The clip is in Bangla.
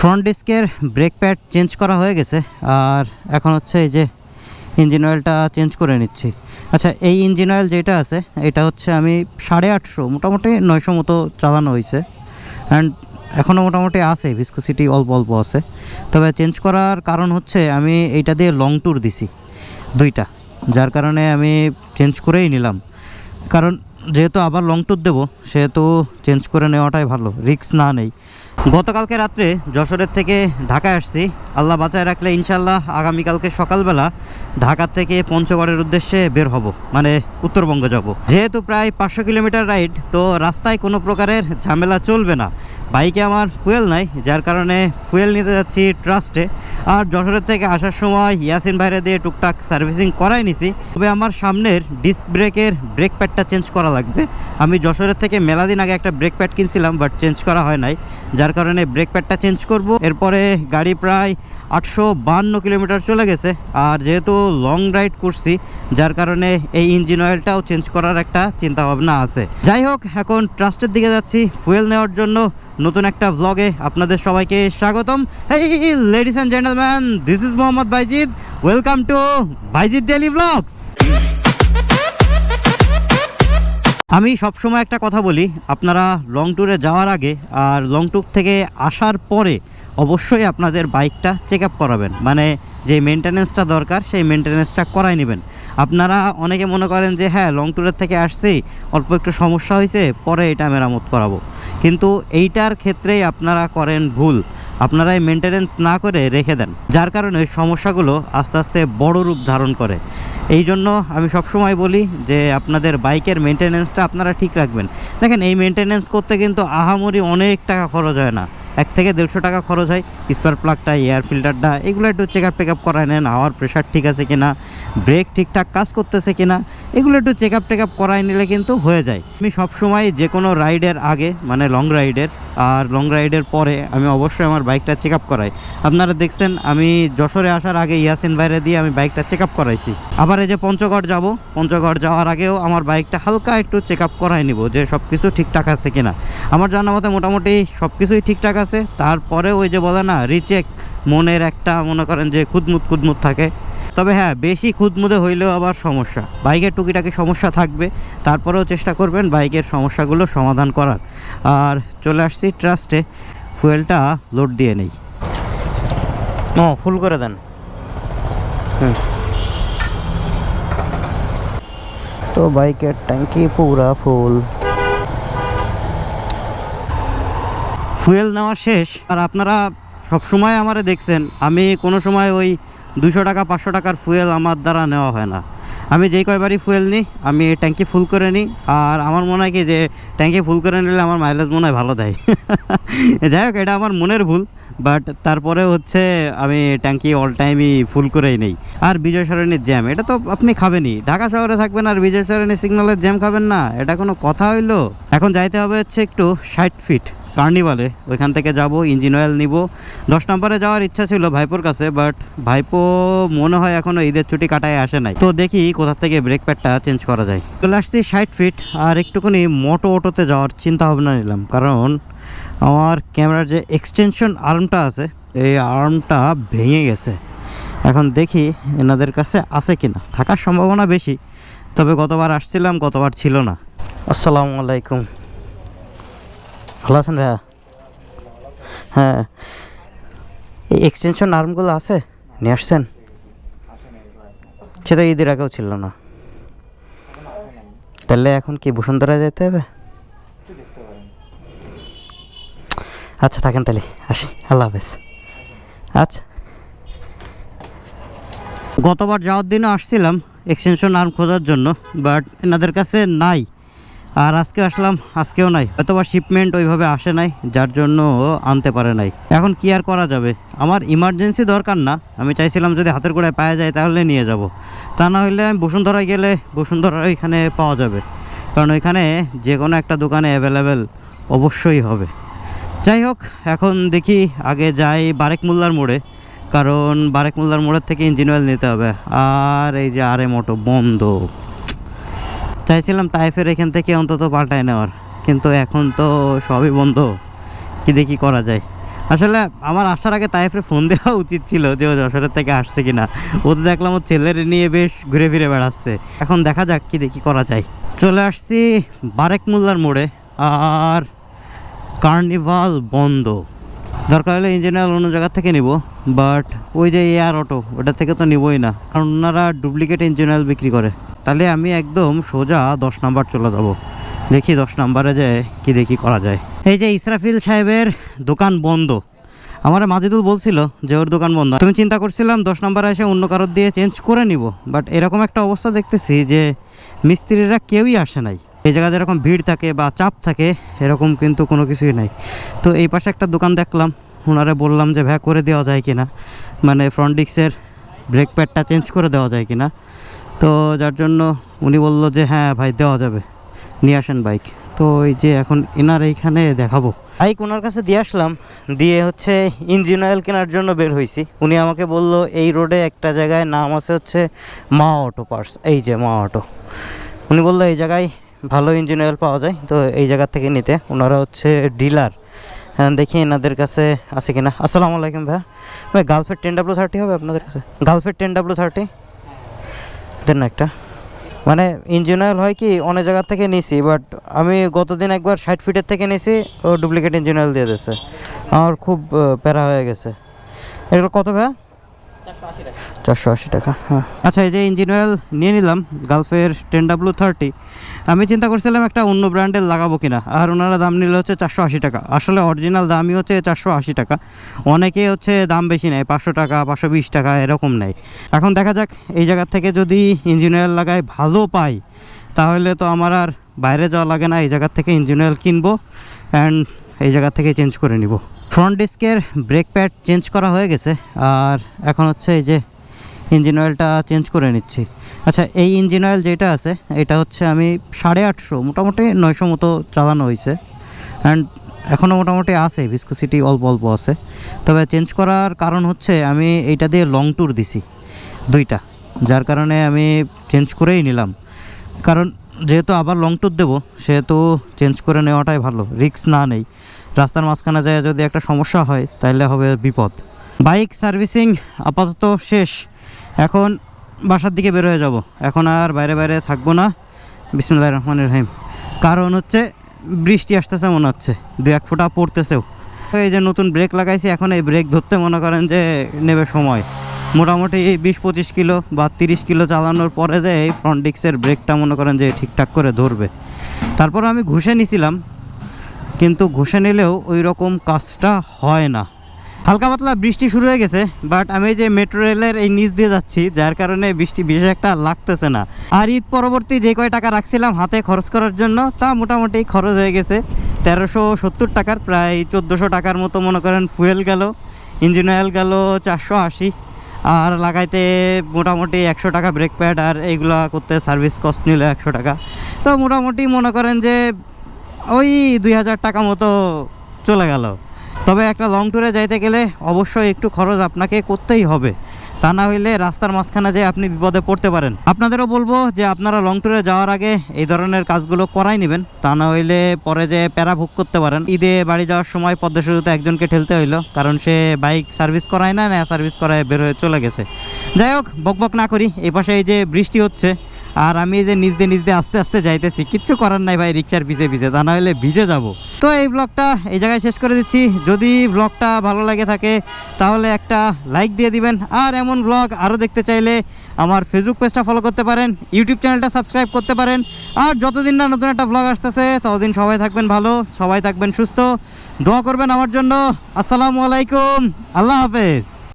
ফ্রন্ট ডিস্কের ব্রেক প্যাড চেঞ্জ করা হয়ে গেছে, আর এখন হচ্ছে এই যে ইঞ্জিন অয়েলটা চেঞ্জ করে নিচ্ছি। আচ্ছা এই ইঞ্জিন অয়েল যেটা আছে, এটা হচ্ছে আমি সাড়ে আটশো, মোটামুটি নয়শো মতো চালানো হয়েছে। অ্যান্ড এখনও মোটামুটি আছে ভিসকোসিটি অল্প অল্প আছে। তবে চেঞ্জ করার কারণ হচ্ছে আমি এইটা দিয়ে লং ট্যুর দিছি, দুইটা, যার কারণে আমি চেঞ্জ করেই নিলাম। কারণ যেহেতু আবার লং ট্যুর দেবো, সেহেতু চেঞ্জ করে নেওয়াটাই ভালো রিস্ক না নেই। গতকালকে রাত্রে যশোরের থেকে ঢাকায় আসছি। আল্লাহ বাঁচায় রাখলে ইনশাল্লাহ আগামীকালকে সকালবেলা ঢাকা থেকে পঞ্চগড়ের উদ্দেশ্যে বের হব মানে উত্তরবঙ্গ যাব। যেহেতু প্রায় পাঁচশো কিলোমিটার রাইড, তো রাস্তায় কোনো প্রকারের ঝামেলা চলবে না। বাইকে আমার ফুয়েল নাই, যার কারণে ফুয়েল নিতে যাচ্ছি ট্রাস্টে। আর যশোরের থেকে আসার সময় ইয়াসিন বাইরে দিয়ে টুকটাক সার্ভিসিং করাই নিছি। তবে আমার সামনের ডিস্ক ব্রেকের ব্রেক প্যাডটা চেঞ্জ করা লাগবে। আমি যশোরের থেকে মেলা দিন আগে একটা ব্রেক প্যাড কিনছিলাম, বাট চেঞ্জ করা হয় নাই। যার কারণে ব্রেক প্যাডটা চেঞ্জ করব। এরপরে গাড়ি প্রায় আটশো বান্ন কিলোমিটার চলে গেছে। আর যেহেতু লং রাইড করছি, যার কারণে এই ইঞ্জিন অয়েলটাও চেঞ্জ করার একটা চিন্তা ভাবনা আছে। যাই হোক, এখন ট্রাস্টের দিকে যাচ্ছি। ফুয়েল নেওয়ার জন্য নতুন একটা ভ্লগে আপনাদের সবাইকে স্বাগতম। এই ladies and gentleman this is Mohammad Bayezid welcome to Bayezid daily blogs আমি সবসময় একটা কথা বলি, আপনারা লং ট্যুরে যাওয়ার আগে আর লং ট্যুর থেকে আসার পরে অবশ্যই আপনাদের বাইকটা চেক আপ করাবেন। মানে যে মেনটেনেন্সটা দরকার, সেই মেনটেনেন্সটা করাই নেবেন। আপনারা অনেকে মনে করেন যে হ্যাঁ লং ট্যুরের থেকে আসছি, অল্প একটু সমস্যা হয়েছে, পরে এটা মেরামত করাবো। কিন্তু এইটার ক্ষেত্রেই আপনারা করেন ভুল। আপনারা এই মেনটেনেন্স না করে রেখে দেন, যার কারণে সমস্যাগুলো আস্তে আস্তে বড় রূপ ধারণ করে। এই জন্য আমি সবসময় বলি যে, আপনাদের বাইকের মেনটেনেন্সটা আপনারা ঠিক রাখবেন। দেখেন, এই মেনটেনেন্স করতে কিন্তু আহামরি অনেক টাকা খরচ হয় না। এক থেকে দেড়শো টাকা খরচ হয় স্পার প্লাগটা এয়ার ফিল্টারটা এগুলো একটু চেক আপ টেক আপ করায় নেন হাওয়ার প্রেশার ঠিক আছে কিনা ব্রেক ঠিকঠাক কাজ করতেছে কিনা, এগুলো একটু চেক আপ টেক আপ করায় নিলে কিন্তু হয়ে যায়। আমি সবসময় যে কোনো রাইডের আগে মানে লং রাইডের আর লং রাইডের পরে আমি অবশ্যই আমার বাইকটা চেক আপ করাই। আপনারা দেখছেন, আমি যশোরে আসার আগে ইয়াসিন বাইরে দিয়ে আমি বাইকটা চেক আপ করাইছি। আবার এই যে পঞ্চগড় যাব, পঞ্চগড় যাওয়ার আগেও আমার বাইকটা হালকা একটু চেক আপ করাই নিব যে সব কিছু ঠিকঠাক আছে কিনা। আমার জানা মতে মোটামুটি সব কিছুই ঠিকঠাক আছে তারপরে ওই যে বলে না রিচেক মনের একটা মনে করেন যে খুদমুত খুদমুত থাকে। তবে হ্যাঁ বেশি খুদমুদে হইলেও আবার সমস্যা। বাইকের টুকিটাকি সমস্যা থাকবে তারপরেও চেষ্টা করবেন বাইকের সমস্যাগুলো সমাধান করার। আর চলে আসছি ট্রাস্টে ফুয়েলটা লোড দিয়ে নেই। ও ফুল করে দেন। হুম। তো বাইকের ট্যাঙ্কি পুরা ফুল। ফুয়েল নেওয়া শেষ। আর আপনারা সব সময় আমারে দেখছেন আমি কোনো সময় ওই দুশো টাকা, পাঁচশো টাকার ফুয়েল আমার দ্বারা নেওয়া হয় না। আমি যেই কয়বারই ফুয়েল নিই, আমি ট্যাঙ্কি ফুল করে নিই, আর আমার মনে হয় কি যে ট্যাঙ্কি ফুল করে নিলে আমার মাইলেজ মনে হয় ভালো দেয়। যাই হোক, এটা আমার মনের ভুল বাট তারপরে হচ্ছে আমি ট্যাঙ্কি অল টাইমই ফুল করেই নেই। আর বিজয় সরণির জ্যাম এটা তো আপনি খাবেনই। ঢাকা শহরে থাকবেন আর বিজয় সরণির সিগন্যালের জ্যাম খাবেন না, এটা কোনো কথা হইল? এখন যাইতে হবে হচ্ছে একটু ষাট ফিট কার্নিভালে। ওইখান থেকে যাব, ইঞ্জিন অয়েল নিব। দশ নম্বরে যাওয়ার ইচ্ছা ছিল ভাইপোর কাছে বাট ভাইপো মনে হয় এখনও ঈদের ছুটি কাটায় আসে নাই। তো দেখি কোথা থেকে ব্রেক প্যাডটা চেঞ্জ করা যায়। চলে আসছি ষাট ফিট আর একটুখানি মোটো অটোতে যাওয়ার চিন্তা ভাবনা নিলাম। কারণ আমার ক্যামেরার যে এক্সটেনশন আর্মটা আছে, এই আর্মটা ভেঙে গেছে। এখন দেখি এনাদের কাছে আছে কিনা। থাকার সম্ভাবনা বেশি, তবে গতবার আসছিলাম, গতবার ছিল না। আসসালামু আলাইকুম। ভালো আছেন ভাইয়া হ্যাঁ। এই এক্সটেনশন আর্মগুলো আছে? নিয়ে আসছেন? সেটা ঈদের আগেও ছিল না। তাহলে এখন কি বসুন্ধরা যেতে হবে? আচ্ছা থাকেন তাহলে। আসি। আল্লাহ হাফেজ। আচ্ছা। গতবার যাওয়ার দিনও আসছিলাম এক্সটেনশন আর্ম খোঁজার জন্য বাট এনাদের কাছে নাই। আর আজকে আসলাম, আজকেও নাই। হয়তোবা শিপমেন্ট ওইভাবে আসে নাই, যার জন্য আনতে পারে নাই। এখন কি আর করা যাবে? আমার ইমার্জেন্সি দরকার না। আমি চাইছিলাম যদি হাতের গোড়ায় পাওয়া যায় তাহলে নিয়ে যাব। তা না হলে আমি বসুন্ধরায় গেলে বসুন্ধরা এখানে পাওয়া যাবে। কারণ ওইখানে যে কোনো একটা দোকানে অ্যাভেলেবেল অবশ্যই হবে। যাই হোক, এখন দেখি আগে যাই বারেক মোল্লার মোড়ে। কারণ বারেক মোল্লার মোড়ের থেকে ইঞ্জিন অয়েল নিতে হবে। আর এই যে আরে মোটো বন্ধ। চাইছিলাম তাইফের এখান থেকে অন্তত পাল্টায় নেওয়ার। কিন্তু এখন তো সবই বন্ধ। কি দেখি করা যায়? আসলে আমার আসার আগে তাইফে ফোন দেওয়া উচিত ছিল যে ও যশোরের থেকে আসছে কিনা। ও তো দেখলাম ও ছেলের নিয়ে বেশ ঘুরে ফিরে বেড়াচ্ছে। এখন দেখা যাক কি দেখি করা যায়। চলে আসছি বারেক মোল্লার মোড়ে। আর কার্নিভাল বন্ধ। দরকার হলে ইঞ্জিনিয়ার অন্য জায়গা থেকে নিব। বাট ওই যে এয়ার অটো ওটা থেকে তো নিবই না। কারণ ওনারা ডুপ্লিকেট ইঞ্জিনিয়ার বিক্রি করে। তাহলে আমি একদম সোজা দশ নাম্বার চলে যাব। দেখি দশ নাম্বারে যে কি দেখি করা যায়। এই যে ইসরাফিল সাহেবের দোকান বন্ধ। আমার মাজিদুল বলছিল যে ওর দোকান বন্ধ। তুমি চিন্তা করছিলাম দশ নম্বরে এসে অন্য কারোর দিয়ে চেঞ্জ করে নিব। বাট এরকম একটা অবস্থা দেখতেছি যে মিস্ত্রিরা কেউই আসে নাই। এই জায়গায় যেরকম ভিড় থাকে বা চাপ থাকে, এরকম কিন্তু কোনো কিছুই নাই। তো এই পাশে একটা দোকান দেখলাম। ওনারে বললাম যে ভ্যা করে দেওয়া যায় কিনা? মানে ফ্রন্ট ডিক্সের ব্রেক প্যাডটা চেঞ্জ করে দেওয়া যায় কিনা? তো যার জন্য উনি বলল যে হ্যাঁ ভাই, দেওয়া যাবে। নিয়ে আসেন বাইক তো এই যে এখন এনার এইখানে দেখাবো। বাইক ওনার কাছে দিয়ে আসলাম। দিয়ে হচ্ছে ইঞ্জিন অয়েল কেনার জন্য বের হয়েছি উনি আমাকে বলল, এই রোডে একটা জায়গায় নাম আছে হচ্ছে মা অটো পার্স এই যে মা অটো উনি বলল, এই জায়গায় ভালো ইঞ্জিন অয়েল পাওয়া যায়। তো এই জায়গা থেকে নিতে। ওনারা হচ্ছে ডিলার হ্যাঁ দেখি এনাদের কাছে আছে কিনা। আসসালামু আলাইকুম ভাই ভাই গালফের টেন ডাব্লু থার্টি হবে আপনাদের কাছে? গালফের টেন ডাব্লু থার্টি দেন একটা। মানে ইঞ্জিন অয়েল হয় কি, অনেক জায়গার থেকে নিছি বাট আমি গতদিন একবার ষাট ফিটের থেকে নিছি, ও ডুপ্লিকেট ইঞ্জিন অয়েল দিয়ে দিয়েছে। আমার খুব প্যারা হয়ে গেছে। এগুলো কত ভাই চারশো আশি টাকা হ্যাঁ। আচ্ছা এই যে ইঞ্জিন অয়েল নিয়ে নিলাম গালফের টেন ডাব্লু থার্টি আমি চিন্তা করছিলাম একটা অন্য ব্র্যান্ডের লাগাবো কিনা, আর ওনারা দাম নিলে হচ্ছে চারশো আশি টাকা। আসলে অরিজিনাল দামই হচ্ছে চারশো আশি টাকা। অনেকে হচ্ছে দাম বেশি নেয়, পাঁচশো টাকা, পাঁচশো বিশ টাকা, এরকম নেয়। এখন দেখা যাক, এই জায়গা থেকে যদি ইঞ্জিন অয়েল লাগায় ভালো পাই, তাহলে তো আমার আর বাইরে যাওয়া লাগে না, এই জায়গার থেকে ইঞ্জিন অয়েল কিনবো অ্যান্ড এই জায়গা থেকে চেঞ্জ করে নিব। ফ্রন্ট ডিস্কের ব্রেক প্যাড চেঞ্জ করা হয়ে গেছে, আর এখন হচ্ছে এই যে ইঞ্জিন অয়েলটা চেঞ্জ করে নিচ্ছি। আচ্ছা এই ইঞ্জিন অয়েল যেটা আছে, এটা হচ্ছে আমি সাড়ে আটশো, মোটামুটি নয়শো মতো চালানো হয়েছে। অ্যান্ড এখনও মোটামুটি আছে ভিসকোসিটি অল্প অল্প আছে। তবে চেঞ্জ করার কারণ হচ্ছে আমি এইটা দিয়ে লং ট্যুর দিছি, দুইটা। যার কারণে আমি চেঞ্জ করেই নিলাম। কারণ যেহেতু আবার লং ট্যুর দেবো, সেহেতু চেঞ্জ করে নেওয়াটাই ভালো রিস্ক না নেই। রাস্তার মাঝখানে যায় যদি একটা সমস্যা হয় তাহলে হবে বিপদ। বাইক সার্ভিসিং আপাতত শেষ। এখন বাসার দিকে বের হয়ে যাব। এখন আর বাইরে বাইরে থাকব না। বিসমুল্লাহ রহমান রহিম। কারণ হচ্ছে বৃষ্টি আসতেছে মনে হচ্ছে। দু এক ফোঁটা পড়তেছেও। এই যে নতুন ব্রেক লাগাইছি, এখন এই ব্রেক ধরতে মনে করেন যে নেবে সময়। মোটামুটি এই বিশ পঁচিশ কিলো বা তিরিশ কিলো চালানোর পরে যে এই ফ্রন্ট ডিক্সের ব্রেকটা মনে করেন যে ঠিকঠাক করে ধরবে। তারপর আমি ঘুষে নিছিলাম। কিন্তু ঘুষে নিলেও ওই রকম কাজটা হয় না। হালকা পাতলা বৃষ্টি শুরু হয়ে গেছে বাট আমি যে মেট্রো রেলের এই নিচ দিয়ে যাচ্ছি, যার কারণে বৃষ্টি বিশেষ একটা লাগতেছে না। আর ঈদ পরবর্তী যে কয় টাকা রাখছিলাম হাতে খরচ করার জন্য, তা মোটামুটি খরচ হয়ে গেছে। তেরোশো সত্তর টাকার, প্রায় চোদ্দোশো টাকার মতো মনে করেন ফুয়েল গেল ইঞ্জিন অয়েল গেল চারশো আশি। আর লাগাইতে মোটামুটি একশো টাকা ব্রেক প্যাড আর এইগুলা করতে সার্ভিস কস্ট নিল একশো টাকা। তো মোটামুটি মনে করেন যে ওই দুই হাজার টাকা মতো চলে গেল। তবে একটা লং ট্যুরে যাইতে গেলে অবশ্যই একটু খরচ আপনাকে করতেই হবে। তা না হইলে রাস্তার মাঝখানে যে আপনি বিপদে পড়তে পারেন। আপনাদেরও বলব যে আপনারা লং ট্যুরে যাওয়ার আগে এই ধরনের কাজগুলো করাই নেবেন। তা না হইলে পরে যে প্যারা ভোগ করতে পারেন। ঈদে বাড়ি যাওয়ার সময় পদ্মা সেতুতে একজনকে ঠেলতে হইল, কারণ সে বাইক সার্ভিস করায় না না সার্ভিস করায় বের হয়ে চলে গেছে। যাই হোক, বকবক না করি এই পাশে এই যে বৃষ্টি হচ্ছে আর আমি যে নিজ দিয়ে নিজ দিয়ে আস্তে আস্তে যাইতেছি, কিচ্ছু করার নাই ভাই, রিক্সার পিছে পিছে, তা না হলে ভিজে যাব। তো এই ব্লগটা এই জায়গায় শেষ করে দিচ্ছি। যদি ব্লগটা ভালো লাগে থাকে, তাহলে একটা লাইক দিয়ে দিবেন। আর এমন ব্লগ আরও দেখতে চাইলে আমার ফেসবুক পেজটা ফলো করতে পারেন ইউটিউব চ্যানেলটা সাবস্ক্রাইব করতে পারেন। আর যতদিন না নতুন একটা ব্লগ আসতেছে, ততদিন সবাই থাকবেন ভালো, সবাই থাকবেন সুস্থ। দোয়া করবেন আমার জন্য। আসসালামু আলাইকুম। আল্লাহ হাফেজ।